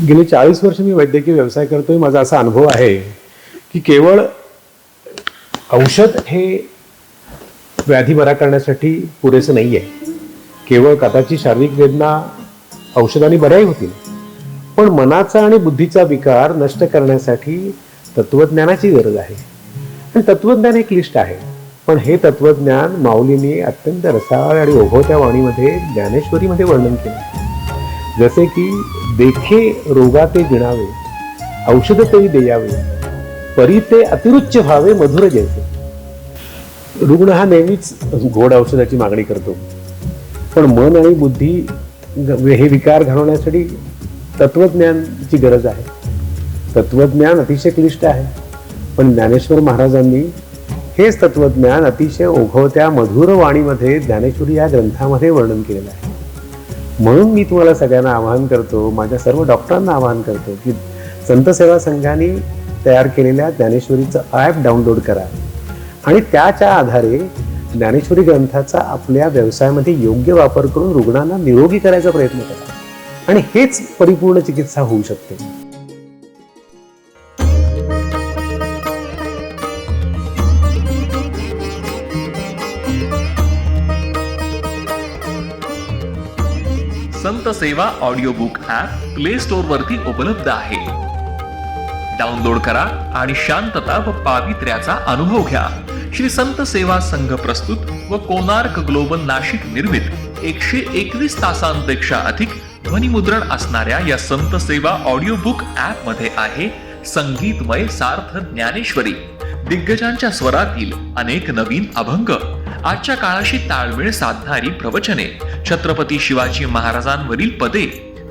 गेली चाळीस वर्ष मी वैद्यकीय व्यवसाय करतोय. माझा असा अनुभव आहे की केवळ औषध हे व्याधी बरा करण्यासाठी पुरेसं नाही आहे केवळ कदाचित शारीरिक वेदना औषधाने बऱ्याही होतील. पण मनाचा आणि बुद्धीचा विकार नष्ट करण्यासाठी तत्वज्ञानाची गरज आहे. आणि तत्वज्ञान हे क्लिष्ट आहे. पण हे तत्वज्ञान माऊलीने अत्यंत रसाळ आणि ओघवत्या वाणीमध्ये ज्ञानेश्वरीमध्ये वर्णन केलं. जसे की देखे रोगा ते औषध तरी देयावे परी ते अतिरुच्च व्हावे मधुर जैसे रुग्ण हा नेहमीच गोड औषधाची मागणी करतो. पण मन आणि बुद्धी हे विकार घालवण्यासाठी तत्वज्ञानची गरज आहे. तत्वज्ञान अतिशय क्लिष्ट आहे. पण ज्ञानेश्वर महाराजांनी हेच तत्वज्ञान अतिशय ओघवत्या मधुर वाणीमध्ये ज्ञानेश्वरी या ग्रंथामध्ये वर्णन केलेलं आहे. म्हणून मी तुम्हाला सगळ्यांना आवाहन करतो माझ्या सर्व डॉक्टरांना आवाहन करतो की संत सेवा संघाने तयार केलेल्या ज्ञानेश्वरीचं ॲप डाउनलोड करा. आणि त्याच्या आधारे ज्ञानेश्वरी ग्रंथाचा आपल्या व्यवसायामध्ये योग्य वापर करून रुग्णांना निरोगी करायचा प्रयत्न करा. आणि हेच परिपूर्ण चिकित्सा होऊ शकते. संत सेवा audio book app play store वरती उपलब्ध आहे. डाउनलोड करा आणि शांतता व पावित्र्याचा अनुभव घ्या. श्री संत सेवा संघ प्रस्तुत व कोणार्क ग्लोबल नाशिक निर्मित एकशे एकवीस तासांपेक्षा अधिक ध्वनिमुद्रण असणाऱ्या या संत सेवा ऑडिओ बुक ऍपमध्ये आहे संगीतमय सार्थ ज्ञानेश्वरी. दिग्गजांच्या स्वरातील अनेक नवीन अभंग आजच्या काळाशी ताळमेळ साधणारी प्रवचने. छत्रपती शिवाजी महाराजांवरील पदे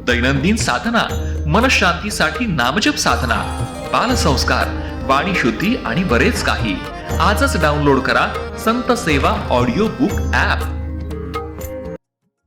दैनंदिन साधना मनशांतीसाठी नामजप साधना बालसंस्कार वाणी शुद्धी आणि बरेच काही. आजच डाउनलोड करा संत सेवा ऑडिओ बुक ऍप